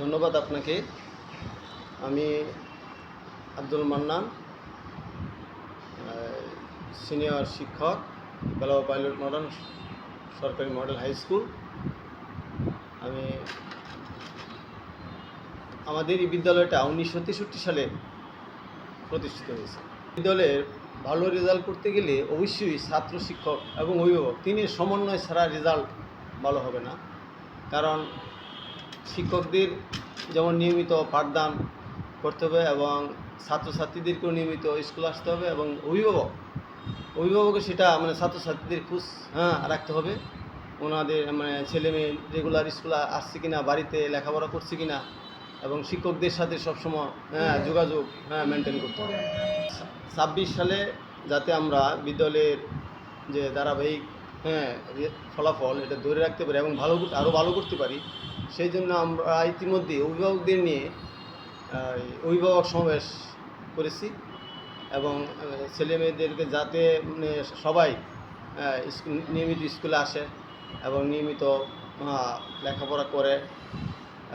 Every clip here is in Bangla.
ধন্যবাদ আপনাকে। আমি আব্দুল মান্নান সিনিয়র শিক্ষক, বেলাবা পাইলট মডার্ন সরকারি মডেল হাই স্কুল। আমি আমাদের এই বিদ্যালয়টা উনিশশো তেষট্টি সালে প্রতিষ্ঠিত হয়েছে। বিদ্যালয়ের ভালো রেজাল্ট করতে গেলে অবশ্যই ছাত্র শিক্ষক এবং অভিভাবক, তিনের সমন্বয় ছাড়া রেজাল্ট ভালো হবে না। কারণ শিক্ষকদের যেমন নিয়মিত পাঠদান করতে হবে এবং ছাত্রছাত্রীদেরকেও নিয়মিত স্কুল আসতে হবে এবং অভিভাবক অভিভাবকের সেটা মানে ছাত্রছাত্রীদের খোঁজ হ্যাঁ রাখতে হবে। ওনাদের মানে ছেলে মেয়ে রেগুলার স্কুলে আসছে কিনা, বাড়িতে লেখাপড়া করছে কিনা এবং শিক্ষকদের সাথে সবসময় হ্যাঁ যোগাযোগ হ্যাঁ মেনটেন করতে হবে। ছাব্বিশ সালে যাতে আমরা বিদ্যালয়ের যে ধারাবাহিক হ্যাঁ ফলাফল এটা ধরে রাখতে পারি এবং ভালো আরও ভালো করতে পারি সেই জন্য আমরা ইতিমধ্যে অভিভাবকদের নিয়ে অভিভাবক সমাবেশ করেছি এবং ছেলে মেয়েদেরকে যাতে মানে সবাই নিয়মিত স্কুলে আসে এবং নিয়মিত লেখাপড়া করে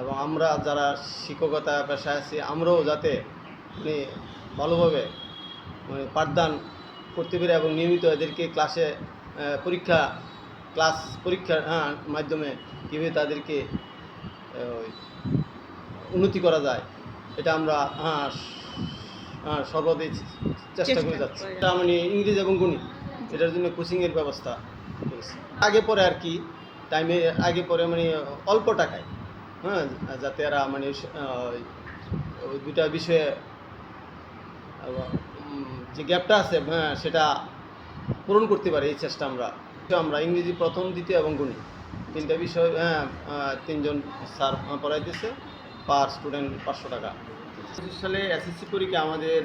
এবং আমরা যারা শিক্ষকতা পেশায় আছি, আমরাও যাতে মানে ভালোভাবে মানে পাঠদান করতে পারি এবং নিয়মিত এদেরকে ক্লাসে পরীক্ষা, ক্লাস পরীক্ষার হ্যাঁ মাধ্যমে কীভাবে তাদেরকে উন্নতি করা যায় এটা আমরা হ্যাঁ হ্যাঁ সর্বদাই চেষ্টা করে যাচ্ছি। এটা মানে ইংরেজি এবং গণিত এটার জন্য কোচিংয়ের ব্যবস্থা করেছি। আগে পরে আর কি টাইমে আগে পরে মানে অল্প টাকায় হ্যাঁ যাতে এরা মানে ওই দুটা বিষয়ে যে গ্যাপটা আছে হ্যাঁ সেটা পূরণ করতে পারে এই চেষ্টা আমরা। আমরা ইংরেজি প্রথম দ্বিতীয় এবং গণিত। তিনটা বিষয় হ্যাঁ তিনজন স্যার পড়াইতেছে পার স্টুডেন্ট পাঁচশো টাকা। পঁচিশ সালে এসএসসি পরীক্ষা আমাদের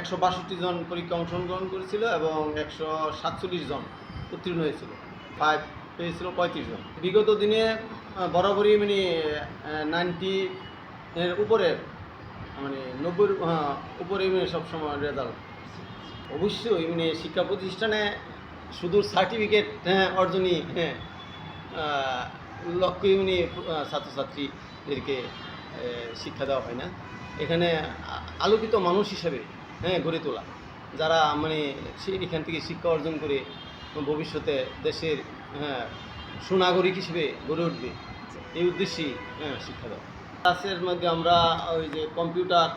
একশো বাষট্টি জন পরীক্ষা অংশগ্রহণ করেছিল এবং একশো সাতচল্লিশ জন উত্তীর্ণ হয়েছিল। ফাইভ পেয়েছিল পঁয়ত্রিশ জন। বিগত দিনে বরাবরই মানে নাইনটি এর উপরে মানে নব্বই হ্যাঁ, উপরে মানে সবসময় রেজাল্ট অবশ্যই মানে শিক্ষা প্রতিষ্ঠানে শুধু সার্টিফিকেট হ্যাঁ অর্জনই হ্যাঁ লক্ষ্যই মানে ছাত্রছাত্রীদেরকে শিক্ষা দেওয়া হয় না। এখানে আলোকিত মানুষ হিসেবে হ্যাঁ গড়ে তোলা। যারা মানে এখান থেকে শিক্ষা অর্জন করে ভবিষ্যতে দেশের হ্যাঁ সুনাগরিক হিসেবে গড়ে উঠবে এই উদ্দেশ্যেই হ্যাঁ শিক্ষা দেওয়া। ক্লাসের মধ্যে আমরা ওই যে কম্পিউটার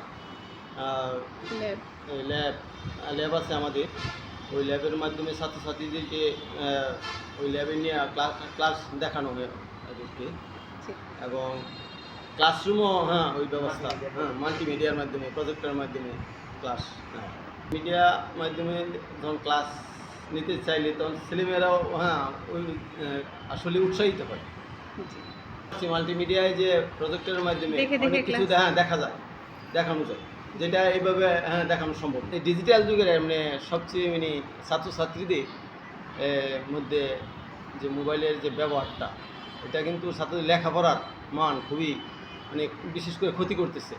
ল্যাব ল্যাব আছে আমাদের। ওই ল্যাবের মাধ্যমে ছাত্রছাত্রীদেরকে ওই ল্যাবে নিয়ে ক্লাস ক্লাস দেখানো হয় তাদেরকে এবং ক্লাসরুমও হ্যাঁ ওই ব্যবস্থা হ্যাঁ মাল্টিমিডিয়ার মাধ্যমে প্রজেক্টের মাধ্যমে ক্লাস হ্যাঁ। মিডিয়া মাধ্যমে যখন ক্লাস নিতে চাইলে তখন ছেলেমেয়েরাও হ্যাঁ ওই আসলে উৎসাহিত হয়। মাল্টিমিডিয়ায় যে প্রজেক্টের মাধ্যমে অনেক কিছু হ্যাঁ দেখা যায় দেখানো যায়। যেটা এইভাবে হ্যাঁ দেখানো সম্ভব। এই ডিজিটাল যুগের মানে সবচেয়ে মানে ছাত্রছাত্রীদের মধ্যে যে মোবাইলের যে ব্যবহারটা এটা কিন্তু ছাত্রদের লেখাপড়ার মান খুবই মানে বিশেষ করে ক্ষতি করতেছে।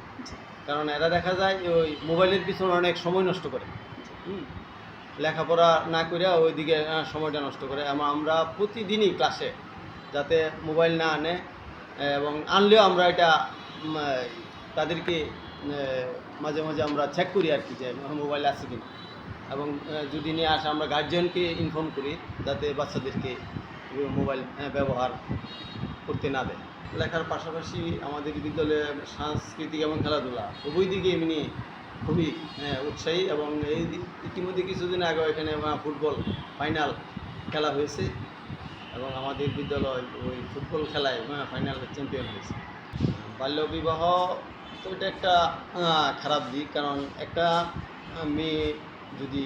কারণ এরা দেখা যায় যে ওই মোবাইলের পিছনে অনেক সময় নষ্ট করে। লেখাপড়া না করে ওইদিকে সময়টা নষ্ট করে। এবং আমরা প্রতিদিনই ক্লাসে যাতে মোবাইল না আনে এবং আনলেও আমরা এটা তাদেরকে মাঝে মাঝে আমরা চেক করি আর কি যে মোবাইল আছে কিনা। এবং যদি নিয়ে আসে, আমরা গার্জিয়ানকে ইনফর্ম করি যাতে বাচ্চাদেরকে মোবাইল ব্যবহার করতে না দেয়। লেখার পাশাপাশি আমাদের বিদ্যালয়ে সাংস্কৃতিক এবং খেলাধুলা, উভয় দিকে এমনি খুবই উৎসাহী এবং এই ইতিমধ্যে কিছুদিন আগে এখানে ফুটবল ফাইনাল খেলা হয়েছে এবং আমাদের বিদ্যালয় ওই ফুটবল খেলায় ফাইনাল চ্যাম্পিয়ন হয়েছে। বাল্যবিবাহ তো এটা একটা খারাপ দিক। কারণ একটা মেয়ে যদি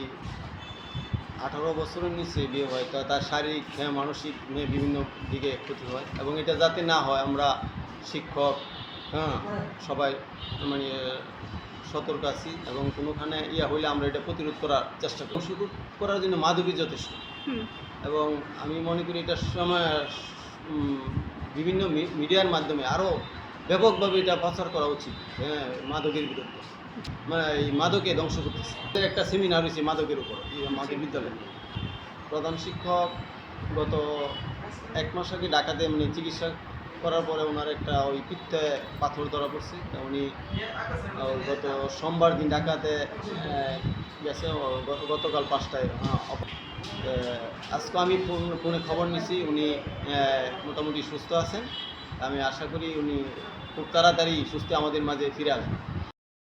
আঠারো বছরের নিচে বিয়ে হয় তা তার শারীরিক হ্যাঁ, মানসিক হ্যাঁ, বিভিন্ন দিকে ক্ষতি হয়। এবং এটা যাতে না হয় আমরা শিক্ষক হ্যাঁ সবাই মানে সতর্ক আছি এবং কোনোখানে ইয়া হইলে আমরা এটা প্রতিরোধ করার চেষ্টা করি শুরু করার জন্য মাদকই যথেষ্ট। এবং আমি মনে করি এটা সময় বিভিন্ন মিডিয়ার মাধ্যমে আরও ব্যাপকভাবে এটা প্রচার করা উচিত। হ্যাঁ মাদকের বিরুদ্ধে। মানে এই মাদকে ধ্বংস করতেছে। একটা সেমিনার হয়েছে মাদকের উপর আমাদের বিদ্যালয়ে। প্রধান শিক্ষক গত এক মাস আগে ডাকাতে মানে চিকিৎসা করার পরে ওনার একটা ওই পিত্তে পাথর ধরা পড়ছে। উনি গত সোমবার দিন আহ, গেছে। গতকাল পাঁচটায় হ্যাঁ, আজকে আমি ফোনে খবর নিছি। উনি মোটামুটি সুস্থ আছেন। আমি আশা করি উনি খুব তাড়াতাড়ি সুস্থ আমাদের মাঝে ফিরে আসবেন।